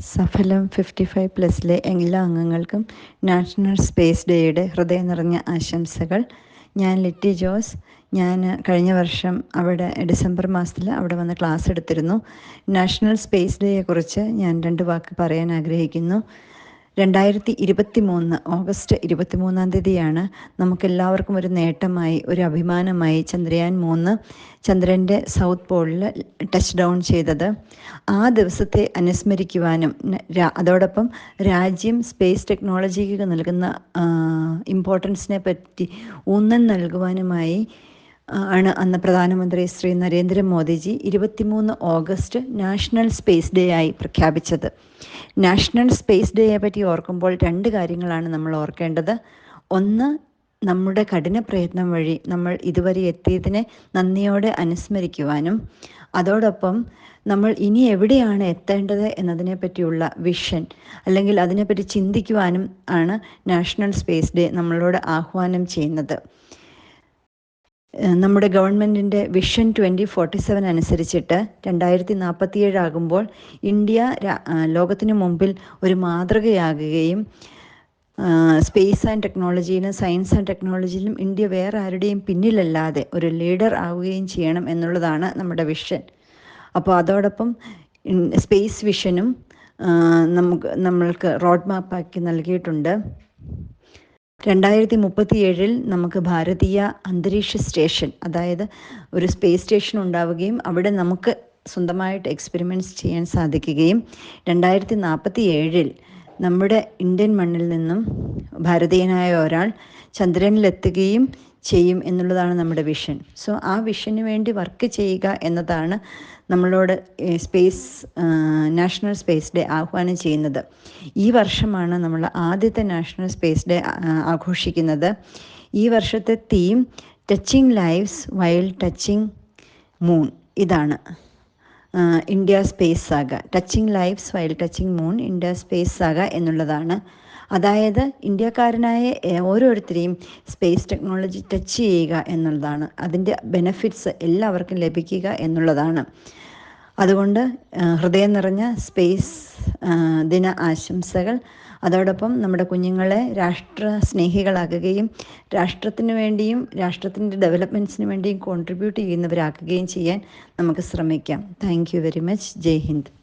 സഫലം fifty five പ്ലസിലെ എല്ലാ അംഗങ്ങൾക്കും national space ഡേയുടെ ഹൃദയം നിറഞ്ഞ ആശംസകൾ. ഞാൻ ലിറ്റി ജോസ്. ഞാൻ കഴിഞ്ഞ വർഷം അവിടെ ഡിസംബർ മാസത്തിൽ അവിടെ വന്ന് ക്ലാസ് എടുത്തിരുന്നു. നാഷണൽ സ്പേസ് ഡേയെക്കുറിച്ച് ഞാൻ രണ്ട് വാക്ക് പറയാൻ ആഗ്രഹിക്കുന്നു. രണ്ടായിരത്തി ഇരുപത്തി മൂന്ന് ഓഗസ്റ്റ് ഇരുപത്തി മൂന്നാം തീയതിയാണ് നമുക്കെല്ലാവർക്കും ഒരു നേട്ടമായി ഒരു അഭിമാനമായി ചന്ദ്രയാൻ മൂന്ന് ചന്ദ്രന്റെ സൗത്ത് പോളിൽ ടച്ച് ഡൗൺ ചെയ്തത്. ആ ദിവസത്തെ അനുസ്മരിക്കുവാനും അതോടൊപ്പം രാജ്യം സ്പേസ് ടെക്നോളജിക്ക് നൽകുന്ന ഇമ്പോർട്ടൻസിനെ പറ്റി ഊന്നൽ നൽകുവാനുമായി ആണ് അന്ന് പ്രധാനമന്ത്രി ശ്രീ നരേന്ദ്രമോദിജി ഇരുപത്തിമൂന്ന് ഓഗസ്റ്റ് നാഷണൽ സ്പേസ് ഡേ ആയി പ്രഖ്യാപിച്ചത്. നാഷണൽ സ്പേസ് ഡേയെ പറ്റി ഓർക്കുമ്പോൾ രണ്ട് കാര്യങ്ങളാണ് നമ്മൾ ഓർക്കേണ്ടത്. ഒന്ന് നമ്മുടെ കഠിന പ്രയത്നം വഴി നമ്മൾ ഇതുവരെ എത്തിയതിനെ നന്ദിയോടെ അനുസ്മരിക്കുവാനും അതോടൊപ്പം നമ്മൾ ഇനി എവിടെയാണ് എത്തേണ്ടത് എന്നതിനെ പറ്റിയുള്ള വിഷൻ അല്ലെങ്കിൽ അതിനെപ്പറ്റി ചിന്തിക്കുവാനും ആണ് നാഷണൽ സ്പേസ് ഡേ നമ്മളോട് ആഹ്വാനം ചെയ്യുന്നത്. നമ്മുടെ ഗവൺമെന്റിന്റെ വിഷൻ ട്വന്റി ഫോർട്ടി സെവൻ അനുസരിച്ചിട്ട് രണ്ടായിരത്തി നാൽപ്പത്തിയേഴ് ആകുമ്പോൾ ഇന്ത്യ ലോകത്തിന് മുമ്പിൽ ഒരു മാതൃകയാകുകയും സ്പേസ് ആൻഡ് ടെക്നോളജിയിലും സയൻസ് ആൻഡ് ടെക്നോളജിയിലും ഇന്ത്യ വേറെ ആരുടെയും പിന്നിലല്ലാതെ ഒരു ലീഡർ ആവുകയും ചെയ്യണം എന്നുള്ളതാണ് നമ്മുടെ വിഷൻ. അപ്പോൾ അതോടൊപ്പം സ്പേസ് വിഷനും നമുക്ക് നമ്മൾക്ക് റോഡ് മാപ്പാക്കി നൽകിയിട്ടുണ്ട്. രണ്ടായിരത്തി മുപ്പത്തി ഏഴിൽ നമുക്ക് ഭാരതീയ അന്തരീക്ഷ സ്റ്റേഷൻ അതായത് ഒരു സ്പേസ് സ്റ്റേഷൻ ഉണ്ടാവുകയും അവിടെ നമുക്ക് സ്വന്തമായിട്ട് എക്സ്പെരിമെന്റ്സ് ചെയ്യാൻ സാധിക്കുകയും രണ്ടായിരത്തി നാൽപ്പത്തി ഏഴിൽ നമ്മുടെ ഇന്ത്യൻ മണ്ണിൽ നിന്നും ഭാരതീയനായ ഒരാൾ ചന്ദ്രനിലെത്തുകയും ചെയ്യും എന്നുള്ളതാണ് നമ്മുടെ വിഷൻ സോ ആ വിഷന് വേണ്ടി വർക്ക് ചെയ്യുക എന്നതാണ് നമ്മളോട് സ്പേസ് നാഷണൽ സ്പേസ് ഡേ ആഹ്വാനം ചെയ്യുന്നത്. ഈ വർഷമാണ് നമ്മൾ ആദ്യത്തെ നാഷണൽ സ്പേസ് ഡേ ആഘോഷിക്കുന്നത്. ഈ വർഷത്തെ theme touching lives while touching moon ഇതാണ്. India space saga touching lives while touching moon India space saga എന്നുള്ളതാണ് അതായത് ഇന്ത്യക്കാരനായ ഓരോരുത്തരെയും സ്പേസ് ടെക്നോളജി ടച്ച് ചെയ്യുക എന്നുള്ളതാണ്. അതിന്റെ ബെനഫിറ്റ്സ് എല്ലാവർക്കും ലഭിക്കുക എന്നുള്ളതാണ്. അതുകൊണ്ട് ഹൃദയം നിറഞ്ഞ സ്പേസ് ദിന ആശംസകൾ. അതോടൊപ്പം നമ്മുടെ കുഞ്ഞുങ്ങളെ രാഷ്ട്ര സ്നേഹികളാക്കുകയും രാഷ്ട്രത്തിന് വേണ്ടിയും രാഷ്ട്രത്തിന്റെ ഡെവലപ്മെന്റ്സിന് വേണ്ടിയും കോൺട്രിബ്യൂട്ട് ചെയ്യുന്നവരാക്കുകയും ചെയ്യാൻ നമുക്ക് ശ്രമിക്കാം. Thank very much. Jai Hind.